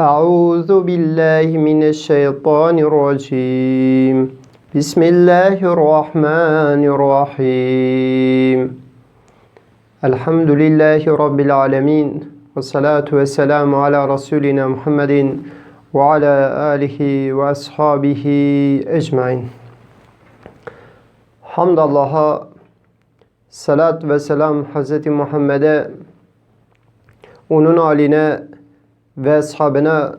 أعوذ بالله من الشيطان الرجيم بسم الله الرحمن الرحيم الحمد لله رب العالمين والصلاة والسلام على رسولنا محمد وعلى آله وأصحابه أجمعين Hamd Allah'a, salat ve selam Hz. Muhammed'e, onun aline ve ashabına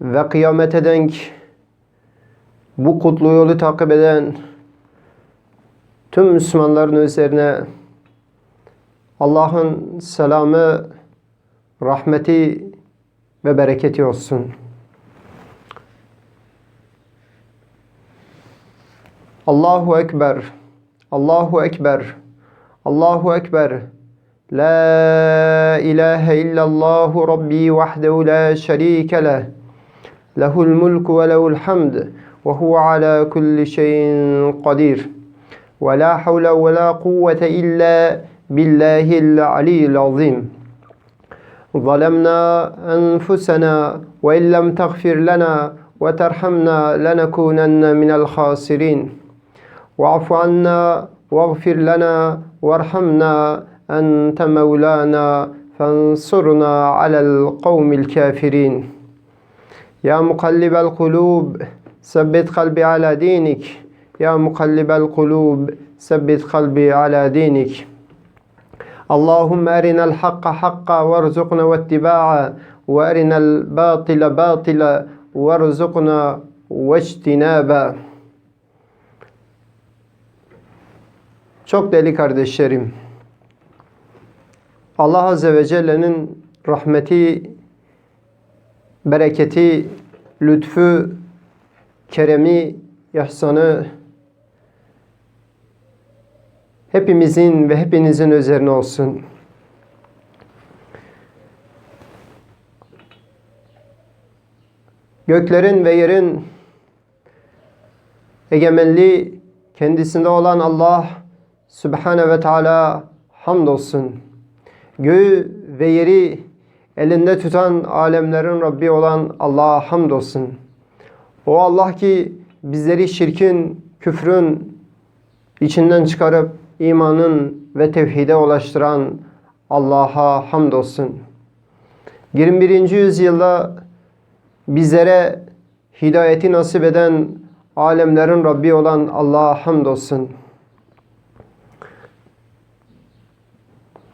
ve kıyamete denk bu kutlu yolu takip eden tüm Müslümanların üzerine Allah'ın selamı, rahmeti ve bereketi olsun. Allahu Ekber, Allahu Ekber, Allahu Ekber. لا إله إلا الله ربي وحده لا شريك له. له الملك وله الحمد وهو على كل شيء قدير. ولا حول ولا قوة إلا بالله العلي العظيم. ظلمنا أنفسنا وإن لم تغفر لنا وترحمنا لنكونن من الخاسرين. واعف عنا واغفر لنا وارحمنا أنت مولانا فانصرنا على القوم الكافرين. يا مقلب القلوب ثبت قلبي على دينك. يا مقلب القلوب ثبت قلبي على دينك. اللهم أرنا الحق حقا وارزقنا واتباعه وأرنا الباطل باطلا وارزقنا واجتنابه. Çok değerli kardeşlerim, Allah Azze ve Celle'nin rahmeti, bereketi, lütfu, keremi, ihsanı hepimizin ve hepinizin üzerine olsun. Göklerin ve yerin egemenliği kendisinde olan Allah Sübhane ve Teala hamdolsun. Göğü ve yeri elinde tutan alemlerin Rabbi olan Allah'a hamdolsun. O Allah ki bizleri şirkin, küfrün içinden çıkarıp imanın ve tevhide ulaştıran Allah'a hamdolsun. 21. yüzyılda bizlere hidayeti nasip eden alemlerin Rabbi olan Allah'a hamdolsun.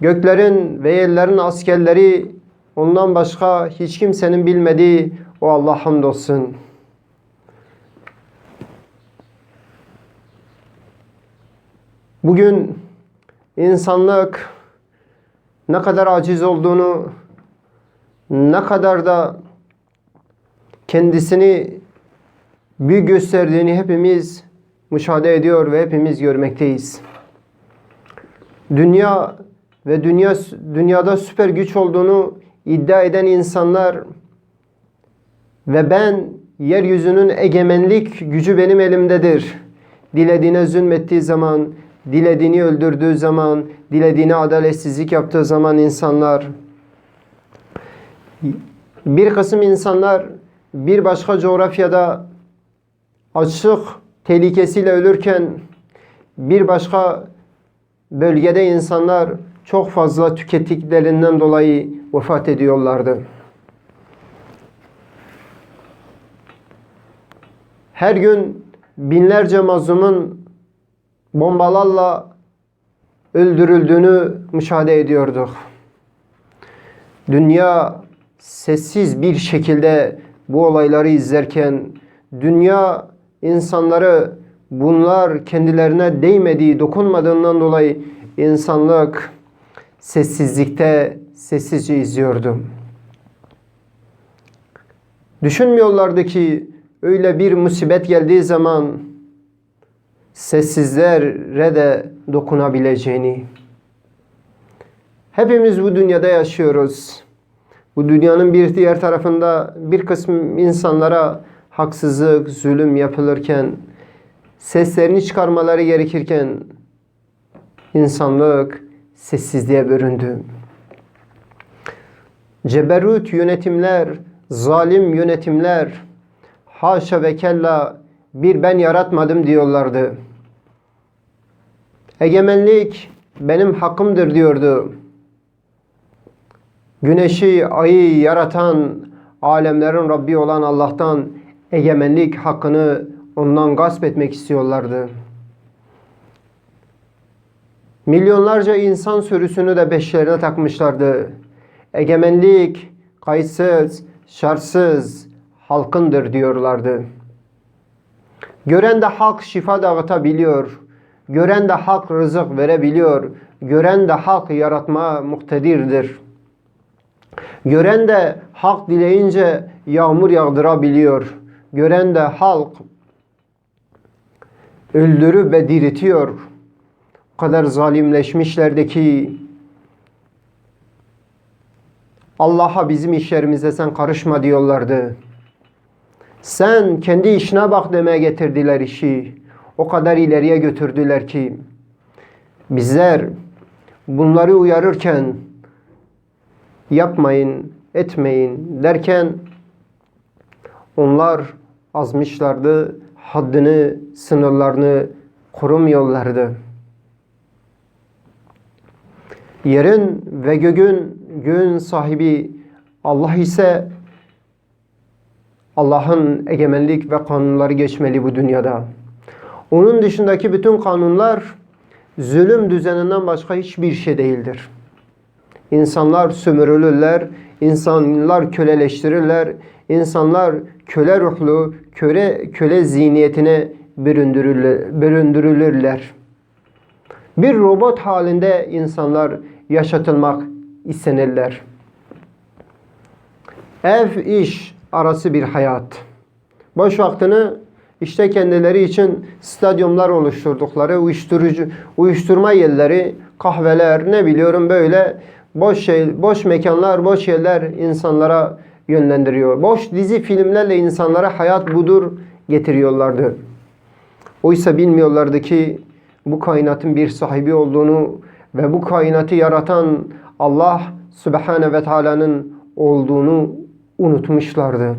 Göklerin ve yerlerin askerleri ondan başka hiç kimsenin bilmediği o Allah hamdolsun. Bugün insanlık ne kadar aciz olduğunu, ne kadar da kendisini büyük gösterdiğini hepimiz müşahede ediyor ve hepimiz görmekteyiz. Dünya ve dünya dünyada süper güç olduğunu iddia eden insanlar ve ben yeryüzünün egemenlik gücü benim elimdedir. Dilediğine zulmettiği zaman, dilediğini öldürdüğü zaman, dilediğine adaletsizlik yaptığı zaman insanlar bir kısım insanlar bir başka coğrafyada açlık tehlikesiyle ölürken bir başka bölgede insanlar çok fazla tükettiklerinden dolayı vefat ediyorlardı. Her gün binlerce mazlumun bombalarla öldürüldüğünü müşahede ediyorduk. Dünya sessiz bir şekilde bu olayları izlerken dünya insanları bunlar kendilerine değmediği, dokunmadığından dolayı insanlık sessizlikte sessizce izliyordu. Düşünmüyorlardı ki öyle bir musibet geldiği zaman sessizlere de dokunabileceğini. Hepimiz bu dünyada yaşıyoruz. Bu dünyanın bir diğer tarafında bir kısım insanlara haksızlık, zulüm yapılırken, seslerini çıkarmaları gerekirken insanlık sessizliğe büründü. Ceberut yönetimler, zalim yönetimler haşa ve kella bir ben yaratmadım diyorlardı. Egemenlik benim hakkımdır diyordu. Güneşi, ayı yaratan alemlerin Rabbi olan Allah'tan egemenlik hakkını ondan gasp etmek istiyorlardı. Milyonlarca insan sürüsünü de beşlerine takmışlardı. Egemenlik kayıtsız, şartsız halkındır diyorlardı. Gören de halk şifa dağıtabiliyor. Gören de halk rızık verebiliyor. Gören de halk yaratma muktedirdir. Gören de halk dileyince yağmur yağdırabiliyor. Gören de halk öldürüp ve diriltiyor. Kadar zalimleşmişlerdi ki Allah'a bizim işlerimize sen karışma diyorlardı. Sen kendi işine bak demeye getirdiler işi. O kadar ileriye götürdüler ki bizler bunları uyarırken yapmayın, etmeyin derken onlar azmışlardı, haddini, sınırlarını korumuyorlardı. Yerin ve göğün, göğün sahibi Allah ise Allah'ın egemenlik ve kanunları geçmeli bu dünyada. Onun dışındaki bütün kanunlar zulüm düzeninden başka hiçbir şey değildir. İnsanlar sömürülürler, insanlar köleleştirirler, insanlar köle ruhlu, köle, köle zihniyetine büründürülür, büründürülürler. Bir robot halinde insanlar yaşatılmak istenirler. Ev, iş arası bir hayat. Boş vaktini işte kendileri için stadyumlar oluşturdukları uyuşturucu uyuşturma yerleri, kahveler, ne biliyorum böyle boş şey, boş mekanlar, boş yerler insanlara yönlendiriyor. Boş dizi filmlerle insanlara hayat budur getiriyorlardı. Oysa bilmiyorlardı ki bu kainatın bir sahibi olduğunu ve bu kainatı yaratan Allah Subhane ve Teala'nın olduğunu unutmuşlardı.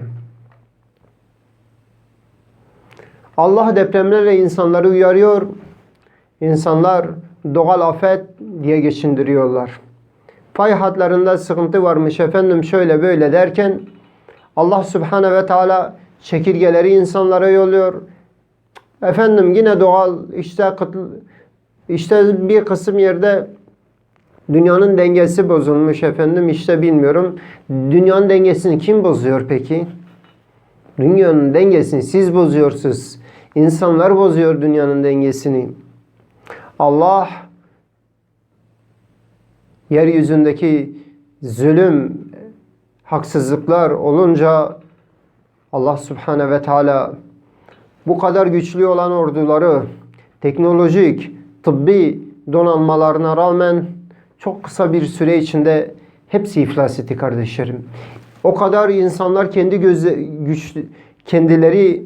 Allah depremlerle insanları uyarıyor. İnsanlar doğal afet diye geçindiriyorlar. Fay hatlarında sıkıntı varmış efendim şöyle böyle derken Allah Subhane ve Teala çekirgeleri insanlara yolluyor. Efendim yine doğal işte işte bir kısım yerde dünyanın dengesi bozulmuş efendim işte bilmiyorum. Dünyanın dengesini kim bozuyor peki? Dünyanın dengesini siz bozuyorsunuz. İnsanlar bozuyor dünyanın dengesini. Allah yeryüzündeki zulüm, haksızlıklar olunca Allah Subhane ve Teala bu kadar güçlü olan orduları teknolojik, tıbbi donanmalarına rağmen çok kısa bir süre içinde hepsi iflas etti kardeşlerim. O kadar insanlar kendi gözle, güçlü, kendileri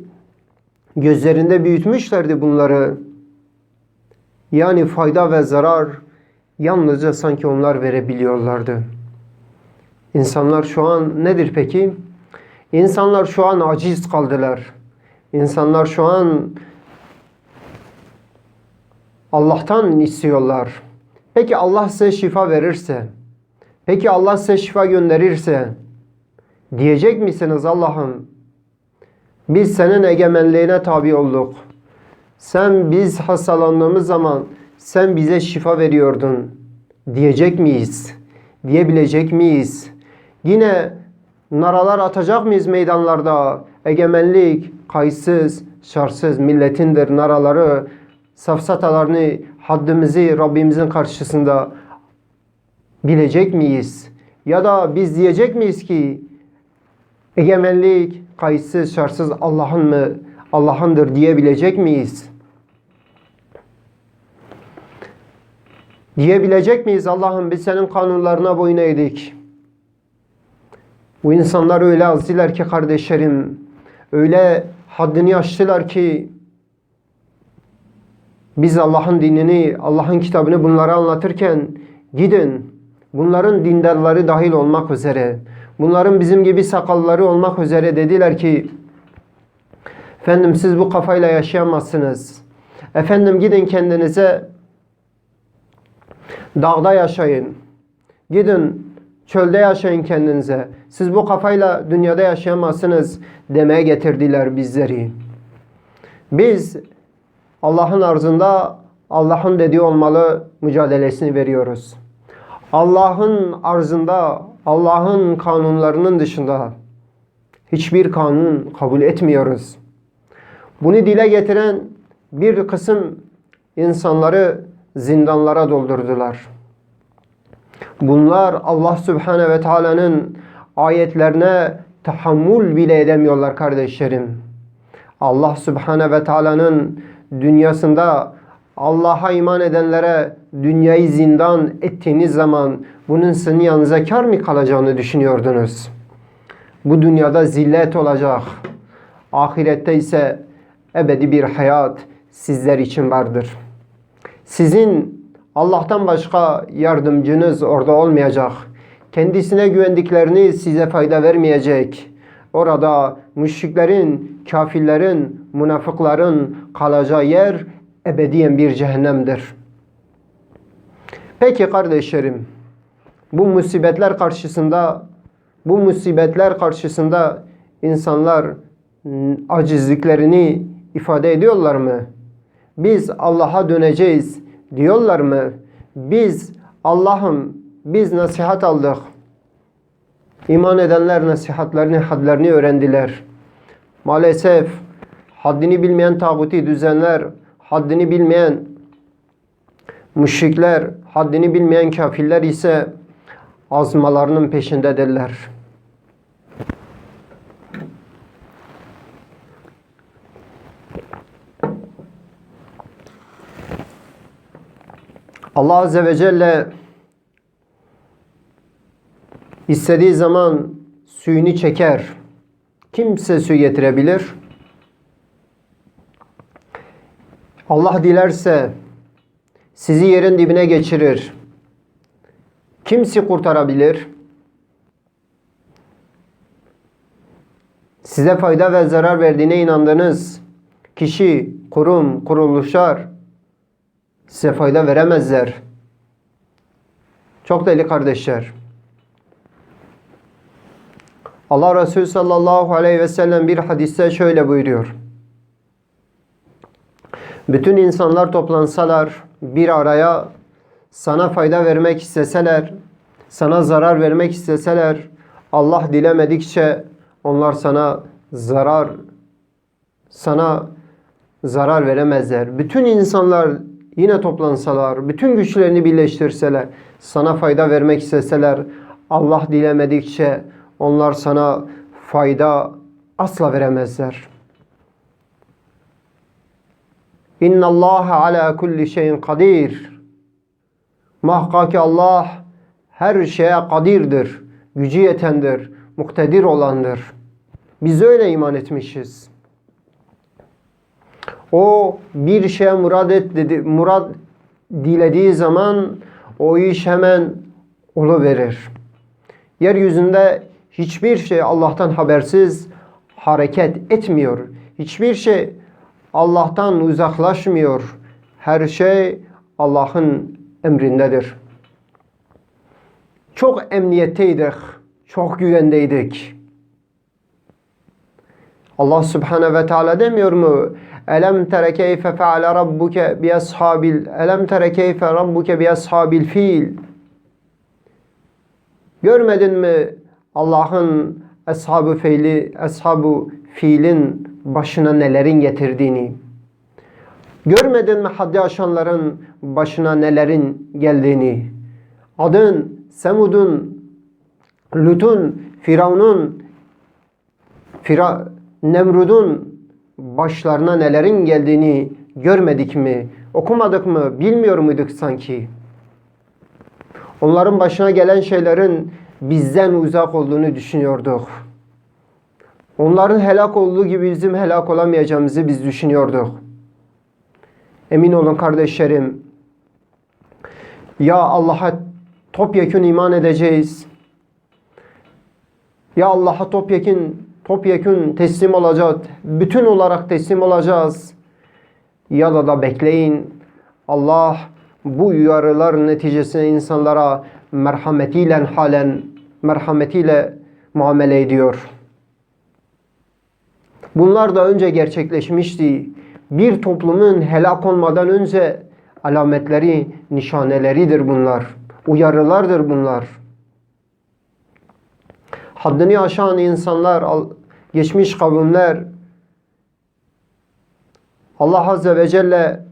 gözlerinde büyütmüşlerdi bunları. Yani fayda ve zarar yalnızca sanki onlar verebiliyorlardı. İnsanlar şu an nedir peki? İnsanlar şu an aciz kaldılar. İnsanlar şu an Allah'tan istiyorlar. Peki Allah size şifa verirse, peki Allah size şifa gönderirse diyecek misiniz Allah'ım? Biz senin egemenliğine tabi olduk. Sen biz hastalandığımız zaman sen bize şifa veriyordun diyecek miyiz? Diyebilecek miyiz? Yine naralar atacak mıyız meydanlarda? Egemenlik kayıtsız, şartsız milletindir naraları, safsatalarını, haddimizi Rabbimizin karşısında bilecek miyiz? Ya da biz diyecek miyiz ki egemenlik kayıtsız, şartsız Allah'ın mı? Allah'ındır diyebilecek miyiz? Diyebilecek miyiz Allah'ım biz senin kanunlarına boyun eğdik. Bu insanlar öyle azdiler ki kardeşlerim, öyle haddini aştılar ki biz Allah'ın dinini, Allah'ın kitabını bunlara anlatırken gidin bunların dindarları dahil olmak üzere Bunların bizim gibi sakalları olmak üzere dediler ki Efendim siz bu kafayla yaşayamazsınız. Efendim gidin kendinize dağda yaşayın. Gidin çölde yaşayın kendinize. Siz bu kafayla dünyada yaşayamazsınız demeye getirdiler bizleri. Biz Allah'ın arzında Allah'ın dediği olmalı mücadelesini veriyoruz. Allah'ın arzında, Allah'ın kanunlarının dışında hiçbir kanun kabul etmiyoruz. Bunu dile getiren bir kısım insanları zindanlara doldurdular. Bunlar Allah Subhanahu ve Taala'nın ayetlerine tahammül bile edemiyorlar kardeşlerim. Allah Subhanahu ve Taala'nın dünyasında Allah'a iman edenlere dünyayı zindan ettiğiniz zaman bunun sizin yanınıza kar mı kalacağını düşünüyordunuz? Bu dünyada zillet olacak. Ahirette ise ebedi bir hayat sizler için vardır. Sizin Allah'tan başka yardımcınız orada olmayacak. Kendisine güvendiklerini size fayda vermeyecek. Orada müşriklerin, kafirlerin, münafıkların kalacağı yer ebediyen bir cehennemdir. Peki kardeşlerim, bu musibetler karşısında bu musibetler karşısında insanlar acizliklerini ifade ediyorlar mı? Biz Allah'a döneceğiz diyorlar mı? Biz Allah'ım biz nasihat aldık. İman edenler nasihatlerini, hadlerini öğrendiler. Maalesef haddini bilmeyen tağuti düzenler, haddini bilmeyen müşrikler, haddini bilmeyen kafirler ise azmalarının peşindedirler. Allah Azze ve Celle istediği zaman suyunu çeker. Kimse su getirebilir. Allah dilerse sizi yerin dibine geçirir. Kimsi kurtarabilir? Size fayda ve zarar verdiğine inandınız. Kişi, kurum, kuruluşlar size fayda veremezler. Çok deli kardeşler. Allah Resulü sallallahu aleyhi ve sellem bir hadiste şöyle buyuruyor. Bütün insanlar toplansalar bir araya sana fayda vermek isteseler, sana zarar vermek isteseler, Allah dilemedikçe onlar sana zarar sana zarar veremezler. Bütün insanlar yine toplansalar, bütün güçlerini birleştirseler, sana fayda vermek isteseler, Allah dilemedikçe onlar sana fayda asla veremezler. İnna Allah ala kulli şeyin kadir. Muhakkak ki Allah her şeye kadirdir, gücü yetendir, muktedir olandır. Biz öyle iman etmişiz. O bir şeye murad et dedi, murad dilediği zaman o iş hemen verir. Yeryüzünde hiçbir şey Allah'tan habersiz hareket etmiyor. Hiçbir şey Allah'tan uzaklaşmıyor. Her şey Allah'ın emrindedir. Çok emniyetteydik. Çok güvendeydik. Allah Subhanahu ve Teala demiyor mu? Elem tere keyfe feale rabbuke bi ashabil Elem tere keyfe rabbuke bi ashabil fil Görmedin mi Allah'ın ashabı fiili, ashabı fiilin başına nelerin getirdiğini? Görmedin mi haddi aşanların başına nelerin geldiğini? Adın, Semud'un, Lut'un, Firavun'un, Fira Nemrud'un başlarına nelerin geldiğini görmedik mi? Okumadık mı? Bilmiyor muyduk sanki? Onların başına gelen şeylerin bizden uzak olduğunu düşünüyorduk. Onların helak olduğu gibi bizim helak olamayacağımızı biz düşünüyorduk. Emin olun kardeşlerim. Ya Allah'a topyekun iman edeceğiz. Ya Allah'a topyekun topyekun teslim olacağız. Bütün olarak teslim olacağız. Ya da da bekleyin. Allah bu uyarılar neticesinde insanlara merhametiyle halen merhametiyle muamele ediyor. Bunlar da önce gerçekleşmişti. Bir toplumun helak olmadan önce alametleri, nişaneleridir bunlar. Uyarılardır bunlar Haddini aşan insanlar, geçmiş kavimler Allah Azze ve Celle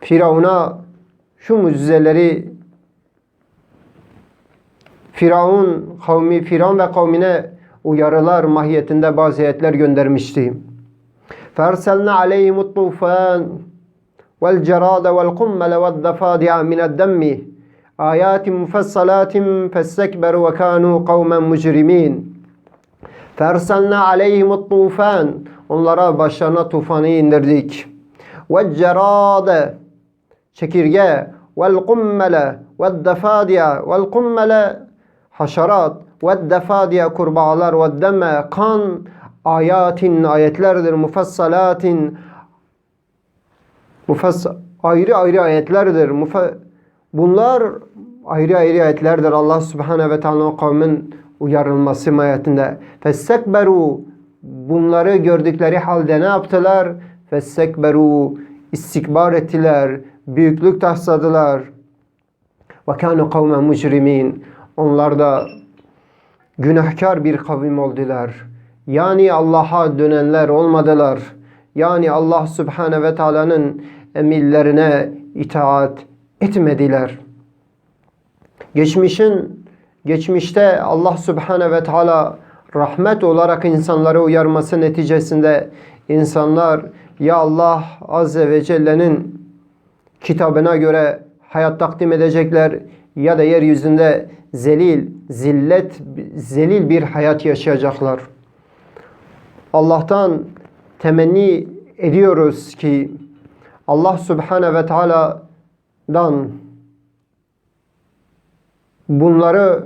Firavun'a şu mucizeleri Firavun kavmi, Firavun ve kavmine uyarılar mahiyetinde bazı ayetler göndermişti. فَاَرْسَلْنَا عَلَيْهِمُ الطُّوفَانِ وَالْجَرَادَ وَالْقُمَّلَ وَالضَّفَادِعَ مِنَ الدَّمِّ ayatin mufessalatin festekberu ve kanu kavmen mujrimin. Fersalna aleyhimut tufan. Onlara başlarına tufanı indirdik. Ve cerade. Çekirge. Vel kummele. Ve defadiye vel kummele. Haşerat. Ve defadiye kurbağalar. Ve deme. Kan. Ayatin. Ayetlerdir. Mufessalatin mufess ayrı ayrı ayetlerdir. Mufessalatin Bunlar ayrı ayrı ayetlerdir. Allah Subhanahu ve Teala kavmin uyarılması mahiyetinde. Fessekberu bunları gördükleri halde ne yaptılar? Fessekberu istikbar ettiler. Büyüklük tasladılar. Ve kânu kavmen mücrimin. Onlar da günahkar bir kavim oldular. Yani Allah'a dönenler olmadılar. Yani Allah Subhanahu ve Taala'nın emirlerine itaat etmediler. Geçmişin geçmişte Allah Subhanahu ve Teala rahmet olarak insanları uyarması neticesinde insanlar ya Allah Azze ve Celle'nin kitabına göre hayat takdim edecekler ya da yeryüzünde zelil, zillet, zelil bir hayat yaşayacaklar. Allah'tan temenni ediyoruz ki Allah Subhanahu ve Teala'dan bunları,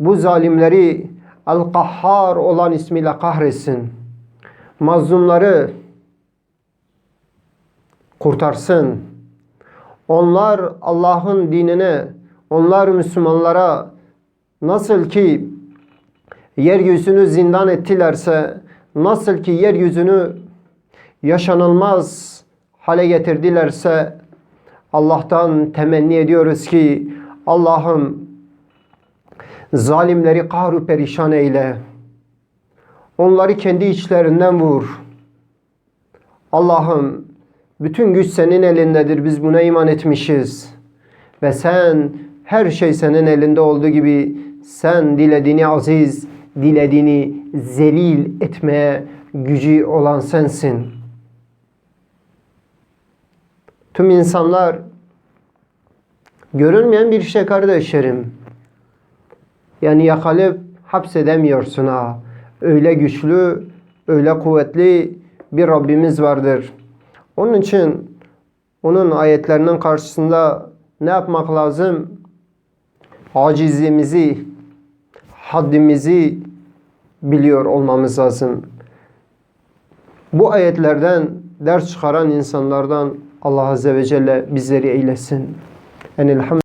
bu zalimleri El-Kahhar olan ismiyle kahretsin. Mazlumları kurtarsın. Onlar Allah'ın dinine, onlar Müslümanlara nasıl ki yeryüzünü zindan ettilerse, nasıl ki yeryüzünü yaşanılmaz hale getirdilerse Allah'tan temenni ediyoruz ki Allah'ım zalimleri kahru perişan eyle. Onları kendi içlerinden vur. Allah'ım bütün güç senin elindedir. Biz buna iman etmişiz. Ve sen her şey senin elinde olduğu gibi sen dilediğini aziz, dilediğini zelil etmeye gücü olan sensin. Tüm insanlar görünmeyen bir şey kardeşlerim. Yani yakalayıp hapsedemiyorsun ha. Öyle güçlü, öyle kuvvetli bir Rabbimiz vardır. Onun için onun ayetlerinin karşısında ne yapmak lazım? Acizliğimizi, haddimizi biliyor olmamız lazım. Bu ayetlerden ders çıkaran insanlardan Allah Azze ve Celle bizleri eylesin. Enelhamdülillah.